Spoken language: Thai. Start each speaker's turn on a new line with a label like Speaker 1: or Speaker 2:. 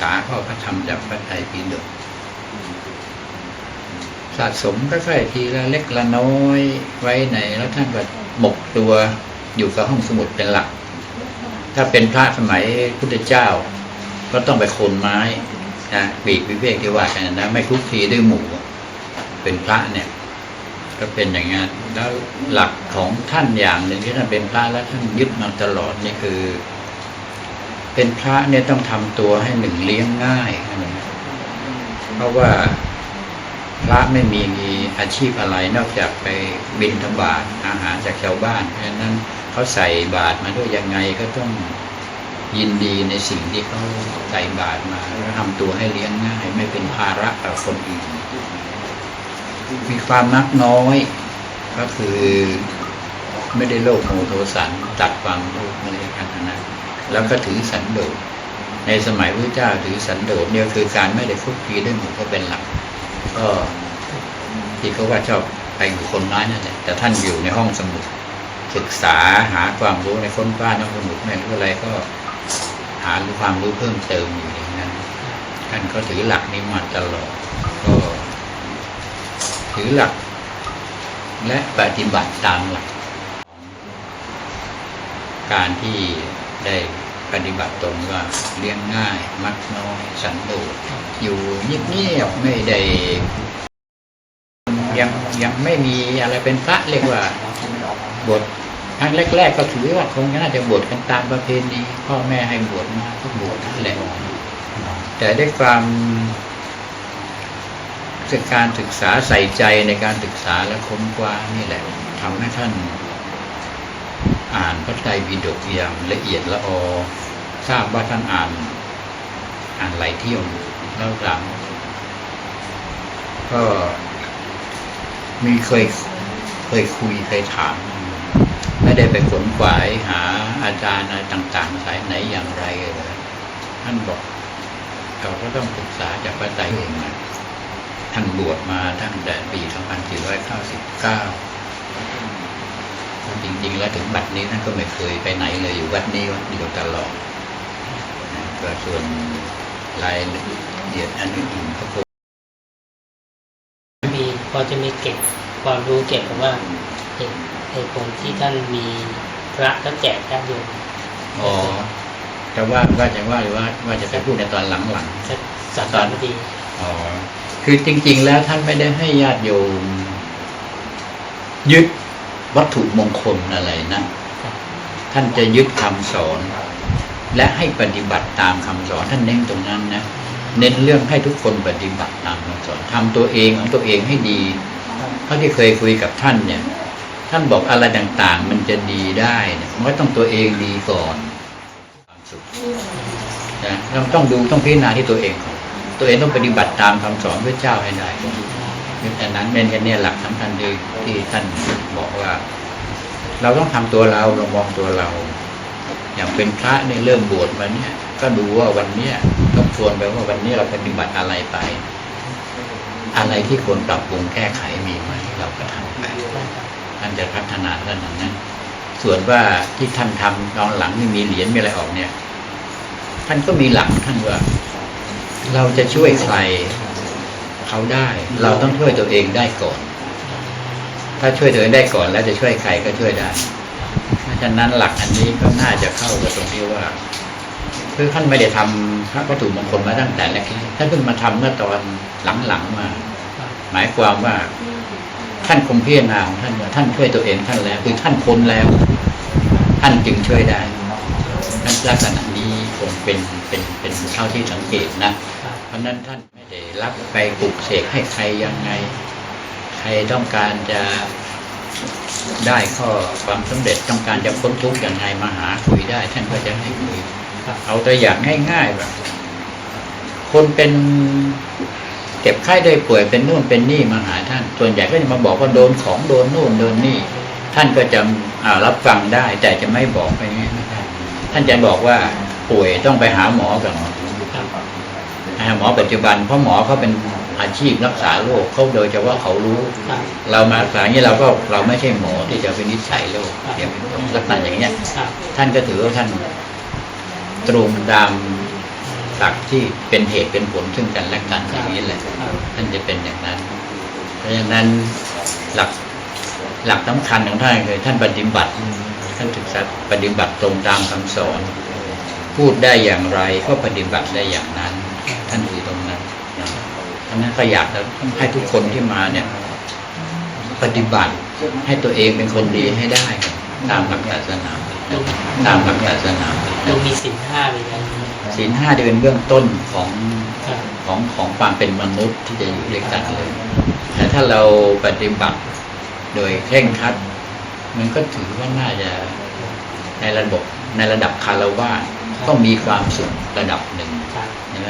Speaker 1: ษาข้อพระธรรมจากพระไตรปิฎกสะสมค่อยๆทีละเล็กละน้อยไว้ในแล้วท่านก็หมกตัวอยู่กับห้องสมุดเป็นหลัก ถ้าเป็นพระสมัยพุทธเจ้า ก็ต้องไปโคนไม้นะปีกวิเวกที่ว่ากันนะไม่คลุกคลีด้วยหมู่เป็นพระเนี่ย ก็เป็นอย่างนั้นแล้วหลักของท่านอย่างหนึ่งที่ท่านเป็นพระแล้วท่านยึดมาตลอดนี่คือ เป็นพระเนี่ยต้องทำตัวให้หนึ่งเลี้ยงง่ายนะเพราะว่าพระไม่มีอาชีพอะไรนอกจากไปบินธบาตอาหารจากชาวบ้านเพราะฉะนั้นเขาใส่บาตรมาด้วยยังไงก็ต้องยินดีในสิ่งที่เขาใส่บาตรมาแล้วทำตัวให้เลี้ยงง่าย ไม่เป็นภาระต่อคนอื่นมีความมักน้อย ก็คือไม่ได้โลภโมโทสันตัดความโลภอะไรกันนะ แล้วก็ถือสันโดษในสมัยพระเจ้าถือสันโดษเนี่ยคือการไม่ได้คุกคีด้วยหมู่ก็เป็นหลัก ก็ที่เขาว่าชอบไปอยู่คนน้อยนั่นแหละแต่ท่านอยู่ในห้องสมุดศึกษาหาความรู้ในค้นคว้าในห้องสมุดไม่รู้อะไรก็หาความรู้เพิ่มเติมอยู่อย่างนั้นท่านก็ถือหลักนี้มาตลอดก็ถือหลัก และปฏิบัติตามหลัก การที่ได้ ปฏิบัติตรงว่าเลี้ยงง่าย มักน้อย สันโดษอยู่เงียบๆไม่ได้ยังยังไม่มีอะไรเป็นพระเรียกว่าบทครั้งแรก ๆ ก็ถือว่าคงน่าจะบวชกันตามประเพณีพ่อแม่ให้บวชมาก็บวชนั่นแหละแต่ด้วยความการศึกษาใส่ใจในการศึกษาและค้นคว้านี่แหละทำให้ท่าน อ่านพระไตรปิฎกอย่างละเอียดละออทราบว่าท่านอ่าน อ่านหลายเที่ยวแล้วหลังก็มีเคยเคยคุยเคยถาม ไม่ได้ไปขนขวายหาอาจารย์อะไรต่าง ๆ สายไหนอย่างไรเลยท่านบอกเราก็ต้องศึกษาจากพระไตรเองนะท่านบวชมาตั้งแต่ปี 2499จ ริงๆแล้วถึงบัดนี้ท่านก็ไม่เคยไปไหนเลยอยู่วัดนี้วัดเดียวตลอดนะก็ส่วนรายละเอียดอันอื่นๆก็คง
Speaker 2: มีพอจะมีเก็บความรู้เกี่ยวกับว่าเหตุเหตุผลที่ท่านมีพระแล้วแจกญาติโยม
Speaker 1: อ๋อแต่ว่าว่าจะว่าหรือว่าว่าจะไปพูดในตอนหลัง
Speaker 2: สักสักสามนาที
Speaker 1: ๆอ๋อคือจริง ๆ แล้วท่านไม่ได้ให้ญาติโยมยึด วัตถุมงคลอะไรนะท่านจะยึดคำสอน และให้ปฏิบัติตามคำสอนท่านเน้นตรงนั้นนะเน้นเรื่องให้ทุกคนปฏิบัติตามคำสอนทำตัวเองของตัวเองให้ดีเท่าที่เคยคุยกับท่านเนี่ย ท่านบอกอะไรต่างๆ มันจะดีได้เนี่ยมันก็ต้องตัวเองดีก่อนความสุขนะเราต้องดูต้องพิจารณาที่ตัวเองก่อนตัวเองต้องปฏิบัติตามคำสอนพระเจ้าให้ได้ ดังนั้นเป็นกันเนี่ยหลักสำคัญที่ที่ท่านบอกว่า เราต้องทำตัวเราเรามองตัวเรา อย่างเป็นพระเนี่ยเริ่มบวชมาเนี่ย ก็ดูว่าวันเนี้ยทบทวนไปว่าวันนี้เราปฏิบัติอะไรไป อะไรที่ควรปรับปรุงแก้ไขมีไหมเราก็ทำไปท่านจะพัฒนาท่านอย่างนั้นส่วนว่าที่ท่านทำตอนหลังนี่มีเหรียญมีอะไรออกเนี่ย ท่านก็มีหลักท่านว่า เราจะช่วยใคร เขาได้ เราต้องช่วยตัวเองได้ก่อน ถ้าช่วยตัวเองได้ก่อน แล้วจะช่วยใครก็ช่วยได้ เพราะฉะนั้นหลักอันนี้ก็น่าจะเข้ากับตรงที่ว่าคือท่านไม่ได้ทำพระวัตถุมงคลมาตั้งแต่แรกๆท่านเพิ่งมาทำเมื่อตอนหลังๆมา หมายความว่า ท่านคงพิจารณาของท่านว่าท่านช่วยตัวเองท่านแล้ว คือท่านพ้นแล้ว ท่านจึงช่วยได้นั่นลักษณะนี้คงเป็นเป็นเป็นเท่าที่สังเกตนะ เพราะฉะนั้นท่านไม่ได้ รับไปปลุกเสกให้ใครยังไง ใครต้องการจะได้ข้อความสำเร็จต้องการจะพ้นทุกข์ยังไงมาหาคุยได้ ท่านก็จะให้คุยเอาตัวอย่างง่ายๆแบบคนเป็นเก็บไข้ได้ป่วยเป็นนู่นเป็นนี่มาหาท่าน ส่วนใหญ่ก็จะมาบอกว่าโดนของโดนนู่นโดนนี่ ท่านก็จะรับฟังได้ แต่จะไม่บอกไปง่ายไม่ได้ท่านจะบอกว่าป่วยต้องไปหาหมอก่อน หมอปัจจุบันเพราะหมอเขาเป็นอาชีพรักษาโรคเขาโดยเฉพาะเขารู้
Speaker 2: ครับ
Speaker 1: เรามาสายนี้เราก็เราไม่ใช่หมอที่จะเป็นนิสัยโรคอย่างเป็นต้นลักษณะอย่างเงี้ย
Speaker 2: ครับ
Speaker 1: ท่านก็ถือว่าท่านตรงตามศักดิ์ที่เป็นเหตุเป็นผลซึ่งกันและกันอย่างนี้แหละ
Speaker 2: ครับ
Speaker 1: ท่านจะเป็นอย่างนั้น เพราะฉะนั้นหลักหลักสำคัญของท่านคือท่านปฏิบัติท่านศึกษาปฏิบัติตรงตามคำสอน พูดได้อย่างไรก็ปฏิบัติได้อย่างนั้น ท่านอยู่ตรงนั้นนะ อันนั้นก็อยากจะให้ทุกคนที่มาเนี่ย ปฏิบัติให้ตัวเองเป็นคนดีให้ได้ครับตามหลักศาสนาตามหลักศาสนา
Speaker 2: ดูมีสินห้าเป็นไง
Speaker 1: ศีลห้าที่เป็นเบื้องต้นของ
Speaker 2: ครับ
Speaker 1: ของของความเป็นมนุษย์ที่จะอยู่ด้วยกันเลย แต่ถ้าเราปฏิบัติโดยเคร่งครัด มันก็ถือว่าน่าจะในระบบในระดับคารวะต้องมีความสุขระดับหนึ่ง
Speaker 2: ครับ
Speaker 1: ใช่ไหม